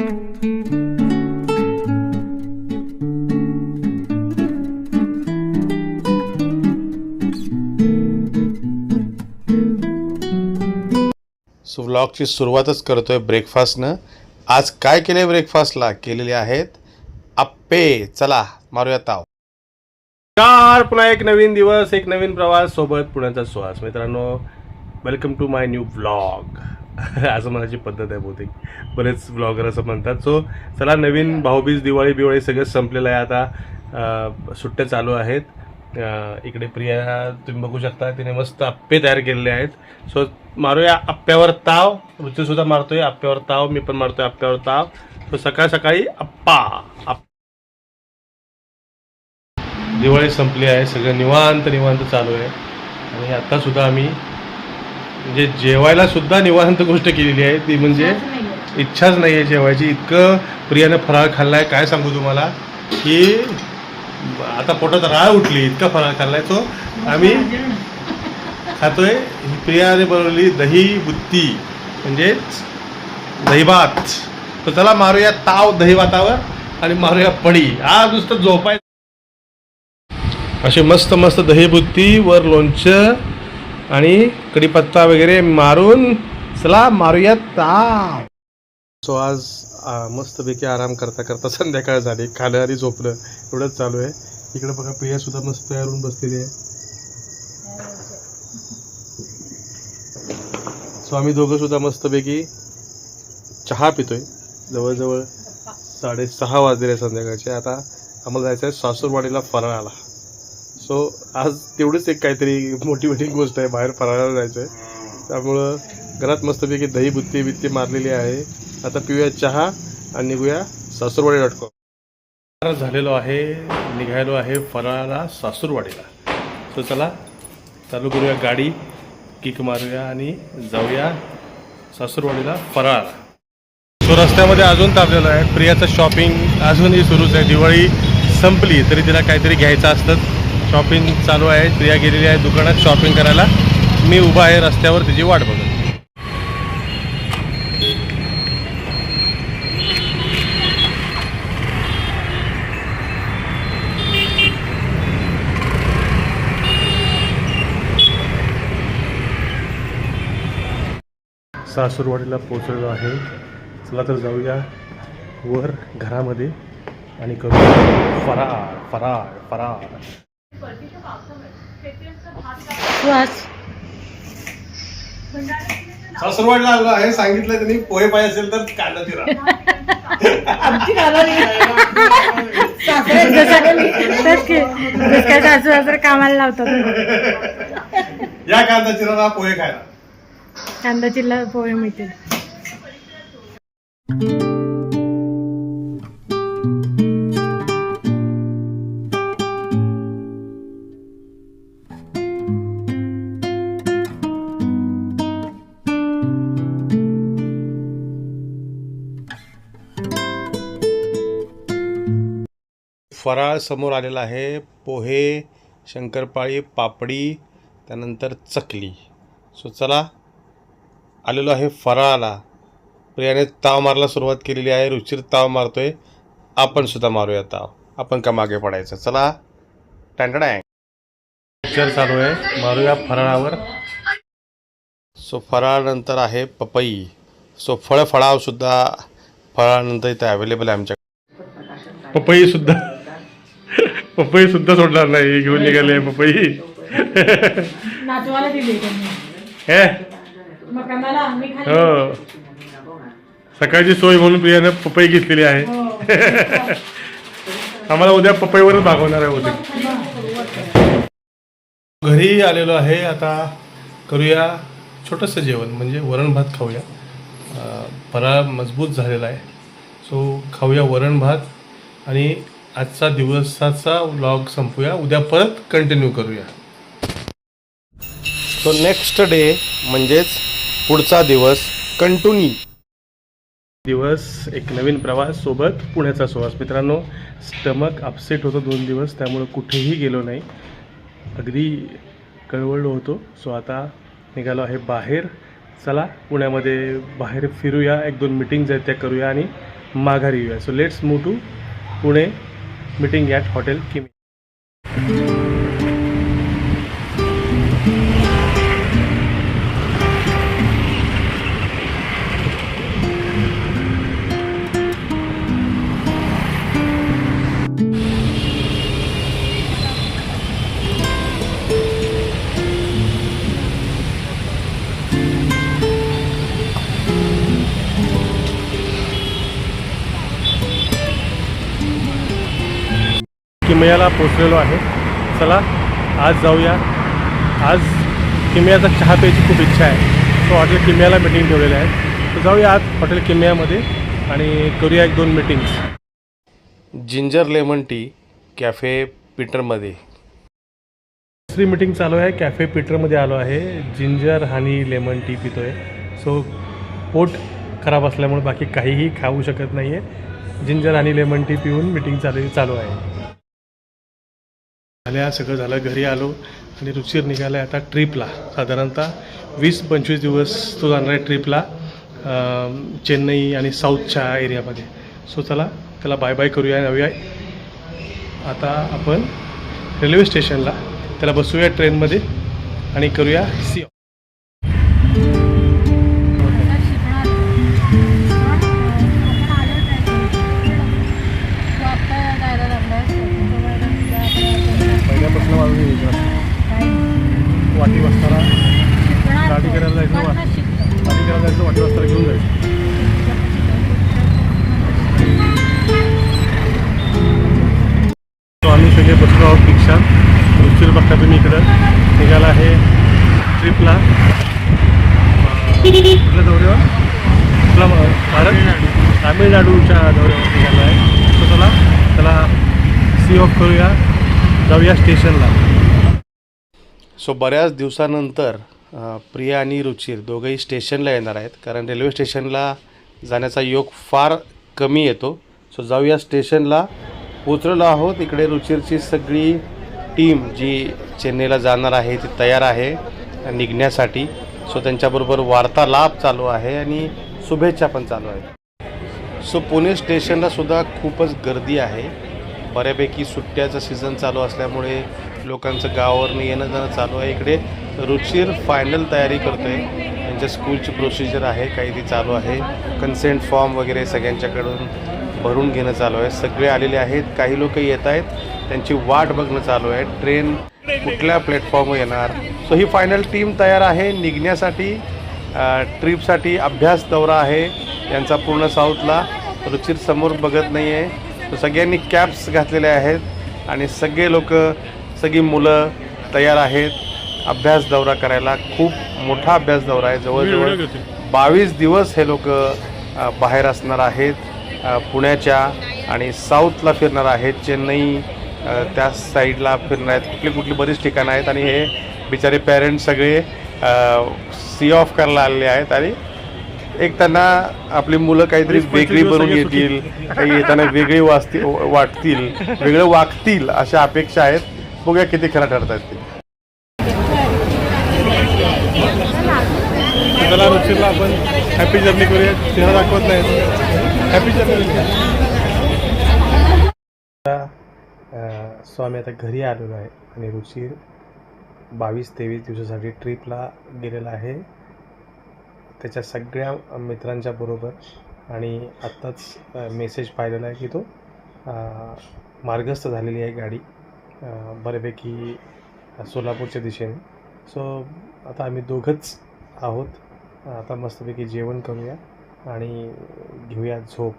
So व्लॉगची सुरुवातच करतोय ब्रेकफास्टनं आज काय केले ब्रेकफास्टला केलेले आहेत आप्पे. चला मारूया ताव. कार पुन्हा एक नवीन दिवस एक नवीन प्रवास सोबत पुण्याचा सुहास मित्रांनो welcome to my new vlog असं म्हणायची पद्धत आहे बहुतेक. बरेच व्लॉगर असं म्हणतात. सो चला नवीन भाऊबीज दिवाळी बिवाळी सगळं संपलेलं आहे आता. सुट्ट्या चालू आहेत. इकडे प्रिया तुम्ही बघू शकता तिने मस्त आप्पे तयार केलेले आहेत. सो मारूया आप्प्यावर ताव. ऋतू सुद्धा मारतोय आप्प्यावर ताव. मी पण मारतोय आप्प्यावर ताव. सो सकाळ सकाळी आप्पा. आप्पा. दिवाळी संपली आहे सगळं निवांत निवांत चालू आहे. आणि आता सुद्धा आम्ही म्हणजे जेवायला सुद्धा निवांत गोष्ट केलेली आहे. ती म्हणजे इच्छाच नाही आहे जेवायची. इतकं प्रियानं फराळ खाल्लाय. काय सांगू तुम्हाला? की आता पोटात राळ उठली इतका फराळ खाल्लाय तो. आम्ही खातोय. प्रियाने बनवली दही बुत्ती म्हणजेच दहीभात तर चला मारूया ताव दहीभातावर आणि मारूया पडी. हा नुसतं झोपाय अशी मस्त मस्त दहीबुत्ती वर लोणचं आणि कढीपत्ता वगैरे मारून चला मारूया ताप सो आज मस्तपैकी आराम करता करता संध्याकाळ झाली. खालं आणि झोपलं. एवढंच चालू आहे. इकडे बघा प्रिया सुद्धा मस्त तयार होऊन बसलेली आहे. सो आम्ही दोघं सुद्धा मस्तपैकी चहा पितोय. जवळजवळ साडेसहा वाजलेले संध्याकाळचे. आता आम्हाला जायचं आहे सासूरवाडीला फराळाला. सो आज तेवढीच एक काहीतरी मोटिवेटिंग गोष्ट आहे बाहेर फराळाला जायचं आहे त्यामुळं घरात मस्तपैकी दही बुत्ती बित्ती मारलेली आहे. आता पिऊया चहा आणि निघूया सासूरवाडी डॉट कॉम झालेलो आहे निघायलो आहे फराळाला सासूरवाडीला. सो चला चालू करूया गाडी किक मारूया आणि जाऊया सासूरवाडीला फराळाला सो रस्त्यामध्ये अजून थांबलेलो आहे प्रियाचं शॉपिंग अजूनही सुरूच आहे. दिवाळी संपली तरी तिला काहीतरी घ्यायचं असतं. शॉपिंग चालू आहे प्रिया गेलेली आहे दुकानात शॉपिंग करायला. मी उभा आहे रस्त्यावर तिची वाट बघत. सासूरवाडीला पोचलेलो आहे. चला तर जाऊया वर घरामध्ये आणि करू फराळ फराळ फराळ. सासूरवाडीला आलो आहे सांगितलं त्यांनी पोहे पाहिजे असेल तर कांदा आमची जसं काय सासू सासरे कामाला लावतात. या कांदा चिरा पोहे खायला. कांदा चिल्ला पोहे मिळतील. फराळ समोर आलेला आहे. पोहे शंकरपाळी पापडी त्यानंतर चकली. सो चला आलेलो आहे फराळाला. प्रियाने ताव मारायला सुरुवात केलेली आहे. रुचिर ताव मारतोय. आपण सुद्धा मारूया ताव. आपण का मागे पडायचं? चला टँटडँग. पिक्चर चालू आहे. मारूया फराळावर. सो फराळानंतर आहे पपई. सो फळ फळाव सुद्धा फराळानंतर इथे अवेलेबल आहे आमच्या पपई सुद्धा. पपई सुद्धा सोडणार नाही घेऊन निघाले पपई. दिली हे? हो. सकाळची सोय म्हणून प्रियाने पपई घेतलेली आहे. हो. आम्हाला उद्या पपईवरच भागवणार आहे होते घरी आलेलो आहे आता करूया छोटंसं जेवण म्हणजे वरण भात खाऊया. फराळ मजबूत झालेला आहे. सो खाऊया वरण भात आणि आजचा दिवसाचा व्लॉग संपूया. उद्या परत कंटिन्यू करूया. सो नेक्स्ट डे म्हणजेच पुढचा दिवस कंटिन्यू दिवस एक नवीन प्रवास सोबत पुण्याचा सुवास. मित्रांनो स्टमक अपसेट होतो दोन दिवस त्यामुळं कुठेही गेलो नाही. अगदी कळवळलो होतो. सो आता निघालो आहे बाहेर. चला पुण्यामध्ये बाहेर फिरूया. एक दोन मिटिंग्ज आहेत त्या करूया आणि माघारी येऊया. So let's move to Pune. Meeting at hotel किमी किमयाला पोचलेलो आहे. चला आज जाऊया. आज किमयाचा चहा प्यायची खूप इच्छा आहे. सो हॉटेल किमयाला मिटिंग ठेवलेली आहे. तर जाऊया आज हॉटेल किमयामध्ये आणि करूया एक दोन meetings ginger lemon tea cafe पीटरमध्ये. दुसरी मीटिंग चालू आहे. कॅफे पीटरमध्ये आलो आहे. जिंजर हनी लेमन टी पितोय. सो पोट खराब असल्यामुळे बाकी काहीही खाऊ शकत नाही आहे जिंजर आणि लेमन टी पिऊन मीटिंग चालू चालू आहे. झाल्या सगळं झालं घरी आलो आणि रुचीर निघाला आहे आता ट्रिपला. साधारणतः वीस पंचवीस दिवस तो जाणार आहे ट्रिपला चेन्नई आणि साऊथच्या एरियामध्ये. सो चला त्याला बाय बाय करूया नव्या आता आपण रेल्वे स्टेशनला त्याला बसूया ट्रेनमध्ये आणि करूया सी वाटी वाजताना गाडी करायला जायचं गाडी करायला जायचं वाटी वाजताना घेऊन जायचं. आम्ही सगळे बसलो आहोत इकडं. निघाला आहे ट्रिपला. कुठल्या दौऱ्यावर? कुठला भारत? तामिळनाडूच्या दौऱ्यावर निघाला आहे. तो चला त्याला सी ऑफ करूया जाऊया स्टेशनला सो बऱ्याच दिवसानंतर प्रिया आणि रुचिर दोघंही स्टेशनला येणार आहेत. कारण रेल्वे स्टेशनला जाण्याचा योग फार कमी येतो. सो जाऊया स्टेशनला. पोचलेलो आहोत. इकडे रुचिरची सगळी टीम जी चेन्नईला जाणार आहे ती तयार आहे निघण्यासाठी. सो त्यांच्याबरोबर वार्तालाप चालू आहे आणि शुभेच्छा पण चालू आहे सो पुणे स्टेशनला सुद्धा खूपच गर्दी आहे. बऱ्यापैकी सुट्ट्याचं सीझन चालू असल्यामुळे लोकांचं गावावरनं येणं जाणं चालू आहे. इकडे रुचीर फायनल तयारी करतो आहे त्यांच्या स्कूलची प्रोसिजर आहे काही ती चालू आहे. कन्सेंट फॉर्म वगैरे सगळ्यांच्याकडून भरून घेणं चालू आहे. सगळे आलेले आहेत. काही लोक येत आहेत. त्यांची वाट बघणं चालू आहे. ट्रेन कुठल्या प्लॅटफॉर्मवर येणार? सो ही फायनल टीम तयार आहे. निघण्यासाठी ट्रिपसाठी अभ्यास दौरा आहे. यांचा पूर्ण साऊथला रुचिर समोर बघत नाही आहे सगळ्यांनी कॅप्स घातलेल्या आहेत. आणि सगळे लोक सगळी मुलं तयार आहेत. अभ्यास दौरा करायला खूप मोठा अभ्यास दौरा आहे. जवळजवळ बावीस दिवस हे लोक बाहेर असणार आहेत. पुण्याच्या आणि साऊथला फिरणार आहेत. चेन्नई त्या साईडला फिरणार आहेत. कुठली कुठली बरीच ठिकाणं आहेत आणि हे बिचारे पॅरेंट्स सगळे सी ऑफ करायला आलेले आहेत आणि एक त्यांना आपली मुलं काहीतरी वेगळी बनवून येतील काही येताना वेगळी वाचतील वाटतील वेगळं वागतील अशा अपेक्षा आहेत. बघूया किती खरं ठरतात ते. त्याला रुचिरला आपण हॅपी जर्नी करूया. चेहरा दाखवत नाही. हॅपी जर्नी सो आम्ही आता घरी आलेलो आहे आणि रुचिर बावीस तेवीस दिवसासाठी ट्रिपला गेलेला आहे. त्याच्या सगळ्या मित्रांच्या बरोबर आणि आत्ताच मेसेज पाहिलेला आहे की तो मार्गस्थ झालेली आहे गाडी. बऱ्यापैकी सोलापूरच्या दिशेने. सो आता आम्ही दोघंच आहोत. आता मस्तपैकी जेवण करूया आणि घेऊया झोप.